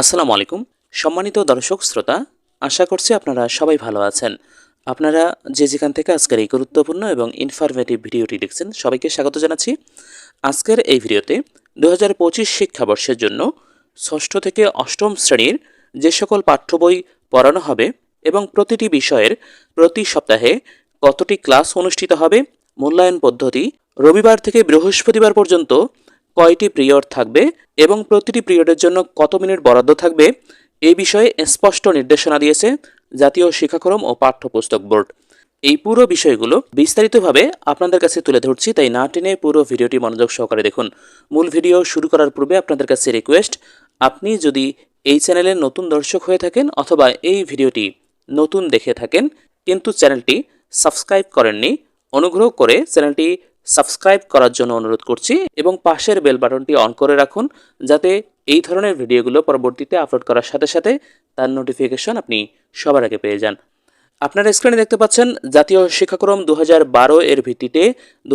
আসসালামু আলাইকুম। সম্মানিত দর্শক, শ্রোতা, আশা করছি আপনারা সবাই ভালো আছেন। আপনারা যে যেখান থেকে আজকের এই গুরুত্বপূর্ণ এবং ইনফরমেটিভ ভিডিওটি দেখছেন, সবাইকে স্বাগত জানাচ্ছি। আজকের এই ভিডিওতে দু হাজার পঁচিশ শিক্ষাবর্ষের জন্য ষষ্ঠ থেকে অষ্টম শ্রেণির যে সকল পাঠ্য বই পড়ানো হবে এবং প্রতিটি বিষয়ের প্রতি সপ্তাহে কতটি ক্লাস অনুষ্ঠিত হবে, মূল্যায়ন পদ্ধতি রবিবার থেকে বৃহস্পতিবার পর্যন্ত কয়টি পিরিয়ড থাকবে এবং প্রতিটি পিরিয়ডের জন্য কত মিনিট বরাদ্দ থাকবে এই বিষয়ে স্পষ্ট নির্দেশনা দিয়েছে জাতীয় শিক্ষাক্রম ও পাঠ্যপুস্তক বোর্ড। এই পুরো বিষয়গুলো বিস্তারিতভাবে আপনাদের কাছে তুলে ধরছি, তাই না টেনে পুরো ভিডিওটি মনোযোগ সহকারে দেখুন। মূল ভিডিও শুরু করার পূর্বে আপনাদের কাছে রিকোয়েস্ট আপনি যদি এই চ্যানেলের নতুন দর্শক হয়ে থাকেন অথবা এই ভিডিওটি নতুন দেখে থাকেন, কিন্তু চ্যানেলটি সাবস্ক্রাইব করেননি, অনুগ্রহ করে চ্যানেলটি সাবস্ক্রাইব করার জন্য অনুরোধ করছি এবং পাশের বেল বাটনটি অন করে রাখুন যাতে এই ধরনের ভিডিওগুলো পরবর্তীতে আপলোড করার সাথে সাথে তার নোটিফিকেশন আপনি সবার আগে পেয়ে যান। আপনারা স্ক্রিনে দেখতে পাচ্ছেন, জাতীয় শিক্ষাক্রম দু হাজার বারো এর ভিত্তিতে দু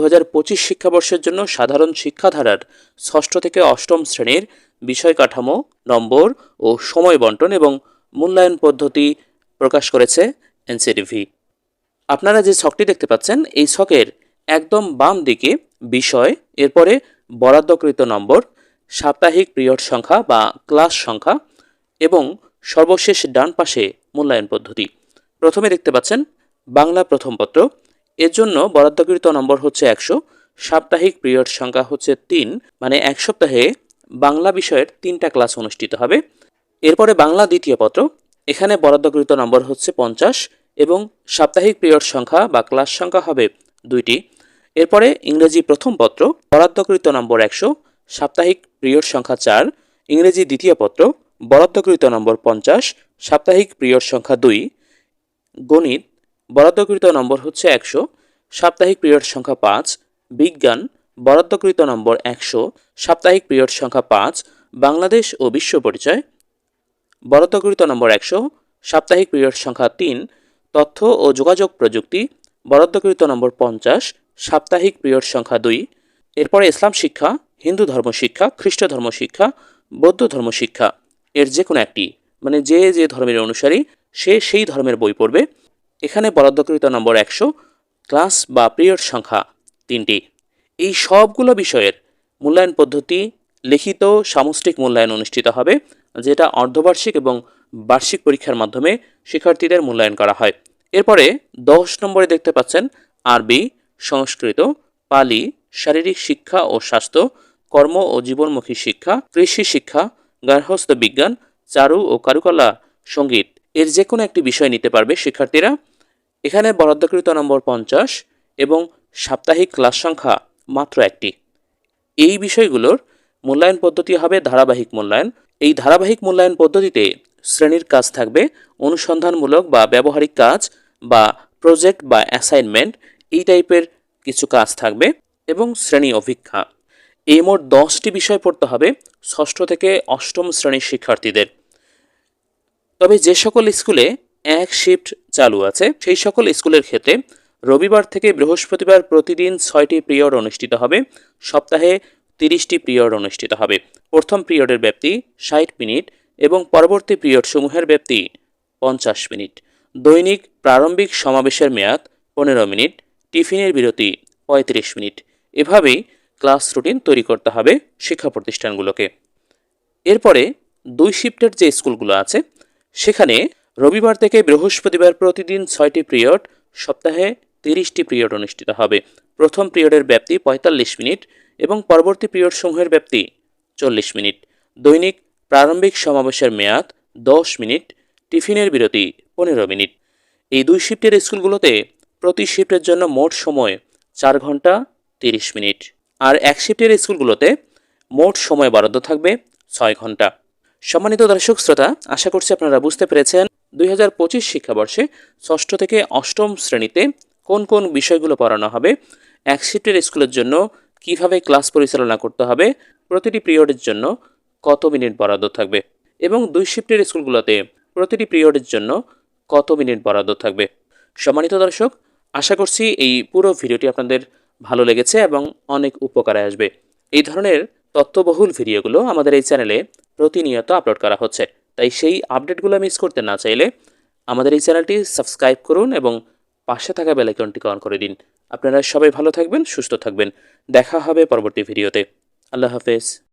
শিক্ষাবর্ষের জন্য সাধারণ শিক্ষাধারার ষষ্ঠ থেকে অষ্টম শ্রেণির বিষয় কাঠামো, নম্বর ও সময় বন্টন এবং মূল্যায়ন পদ্ধতি প্রকাশ করেছে এনসিডিভি। আপনারা যে ছকটি দেখতে পাচ্ছেন, এই ছকের একদম বাম দিকে বিষয়, এরপরে বরাদ্দকৃত নম্বর, সাপ্তাহিক পিরিয়ড সংখ্যা বা ক্লাস সংখ্যা এবং সর্বশেষ ডান পাশে মূল্যায়ন পদ্ধতি। প্রথমে দেখতে পাচ্ছেন, বাংলা প্রথম পত্র। এর জন্য বরাদ্দকৃত নম্বর হচ্ছে একশো, সাপ্তাহিক পিরিয়ড সংখ্যা হচ্ছে তিন মানে এক সপ্তাহে বাংলা বিষয়ের তিনটা ক্লাস অনুষ্ঠিত হবে। এরপরে বাংলা দ্বিতীয় পত্র। এখানে বরাদ্দকৃত নম্বর হচ্ছে পঞ্চাশ এবং সাপ্তাহিক পিরিয়ড সংখ্যা বা ক্লাস সংখ্যা হবে দুইটি। এরপরে ইংরেজি প্রথম পত্র, বরাদ্দকৃত নম্বর একশো, সাপ্তাহিক পিরিয়ড সংখ্যা চার, ইংরেজি দ্বিতীয় পত্র, বরাদ্দকৃত নম্বর পঞ্চাশ, সাপ্তাহিক পিরিয়ড সংখ্যা দুই, গণিত, বরাদ্দকৃত নম্বর হচ্ছে একশো, সাপ্তাহিক পিরিয়ড সংখ্যা পাঁচ, বিজ্ঞান, বরাদ্দকৃত নম্বর একশো, সাপ্তাহিক পিরিয়ড সংখ্যা পাঁচ, বাংলাদেশ ও বিশ্ব পরিচয়, বরাদ্দকৃত নম্বর একশো, সাপ্তাহিক পিরিয়ড সংখ্যা তিন, তথ্য ও যোগাযোগ প্রযুক্তি, বরাদ্দকৃত নম্বর পঞ্চাশ সাপ্তাহিক পিরিয়ড সংখ্যা দুই। এরপরে ইসলাম শিক্ষা, হিন্দু ধর্ম শিক্ষা, খ্রিস্ট ধর্ম শিক্ষা, বৌদ্ধ ধর্ম শিক্ষা। এর যে কোনো একটি মানে যে যে ধর্মের অনুসারী, সে সেই ধর্মের বই পড়বে। এখানে বরাদ্দকৃত নম্বর একশো, ক্লাস বা পিরিয়ড সংখ্যা তিনটি। এই সবগুলো বিষয়ের মূল্যায়ন পদ্ধতি লিখিত সামষ্টিক মূল্যায়ন অনুষ্ঠিত হবে, যেটা অর্ধবার্ষিক এবং বার্ষিক পরীক্ষার মাধ্যমে শিক্ষার্থীদের মূল্যায়ন করা হয়। এরপরে দশ নম্বরে দেখতে পাচ্ছেন আরবি সংস্কৃত, পালি, শারীরিক শিক্ষা ও স্বাস্থ্য, কর্ম ও জীবনমুখী শিক্ষা, কৃষি শিক্ষা, গার্হস্থ্য বিজ্ঞান, চারু ও কারুকলা, সংগীত। এর যে কোনো একটি বিষয় নিতে পারবে শিক্ষার্থীরা। এখানে বরাদ্দকৃত নম্বর পঞ্চাশ এবং সাপ্তাহিক ক্লাস সংখ্যা মাত্র একটি। এই বিষয়গুলোর মূল্যায়ন পদ্ধতি হবে ধারাবাহিক মূল্যায়ন। এই ধারাবাহিক মূল্যায়ন পদ্ধতিতে শ্রেণির কাজ থাকবে। অনুসন্ধানমূলক বা ব্যবহারিক কাজ বা প্রজেক্ট বা অ্যাসাইনমেন্ট এই টাইপের কিছু কাজ থাকবে এবং শ্রেণি অভিজ্ঞা এই মোট দশটি বিষয় পড়তে হবে, ষষ্ঠ থেকে অষ্টম শ্রেণির শিক্ষার্থীদের। তবে যে সকল স্কুলে এক শিফট চালু আছে, সেই সকল স্কুলের ক্ষেত্রে রবিবার থেকে বৃহস্পতিবার প্রতিদিন ছয়টি পিরিয়ড অনুষ্ঠিত হবে, সপ্তাহে তিরিশটি পিরিয়ড অনুষ্ঠিত হবে। প্রথম পিরিয়ডের ব্যাপ্তি ষাট মিনিট এবং পরবর্তী পিরিয়ড সমূহের ব্যাপ্তি পঞ্চাশ মিনিট। দৈনিক প্রারম্ভিক সমাবেশের মেয়াদ পনেরো মিনিট। টিফিনের বিরতি, পঁয়ত্রিশ মিনিট। এভাবেই ক্লাস রুটিন তৈরি করতে হবে শিক্ষা প্রতিষ্ঠানগুলোকে। এরপরে দুই শিফটের যে স্কুলগুলো আছে, সেখানে রবিবার থেকে বৃহস্পতিবার প্রতিদিন ছয়টি পিরিয়ড, সপ্তাহে তিরিশটি পিরিয়ড অনুষ্ঠিত হবে। প্রথম পিরিয়ডের ব্যাপ্তি পঁয়তাল্লিশ মিনিট এবং পরবর্তী পিরিয়ড সমূহের ব্যাপ্তি চল্লিশ মিনিট। দৈনিক প্রারম্ভিক সমাবেশের মেয়াদ দশ মিনিট, টিফিনের বিরতি পনেরো মিনিট। এই দুই শিফটের স্কুলগুলোতে প্রতি শিফটের জন্য মোট সময় চার ঘণ্টা তিরিশ মিনিট। আর এক শিফটের স্কুলগুলোতে মোট সময় বরাদ্দ থাকবে ছয় ঘণ্টা। সম্মানিত দর্শক, শ্রোতা, আশা করছি আপনারা বুঝতে পেরেছেন দুই হাজার পঁচিশ শিক্ষাবর্ষে ষষ্ঠ থেকে অষ্টম শ্রেণীতে কোন কোন বিষয়গুলো পড়ানো হবে, এক শিফটের স্কুলের জন্য কীভাবে ক্লাস পরিচালনা করতে হবে, প্রতিটি পিরিয়ডের জন্য কত মিনিট বরাদ্দ থাকবে এবং দুই শিফটের স্কুলগুলোতে প্রতিটি পিরিয়ডের জন্য কত মিনিট বরাদ্দ থাকবে। সম্মানিত দর্শক আশা করছি এই পুরো ভিডিওটি আপনাদের ভালো লেগেছে এবং অনেক উপকারে আসবে। এই ধরনের তথ্যবহুল ভিডিওগুলো আমাদের এই চ্যানেলে প্রতিনিয়ত আপলোড করা হচ্ছে। তাই সেই আপডেটগুলো মিস করতে না চাইলে আমাদের এই চ্যানেলটি সাবস্ক্রাইব করুন এবং পাশে থাকা বেলাইকনটিকে অন করে দিন। আপনারা সবাই ভালো থাকবেন, সুস্থ থাকবেন। দেখা হবে পরবর্তী ভিডিওতে। আল্লাহ হাফেজ।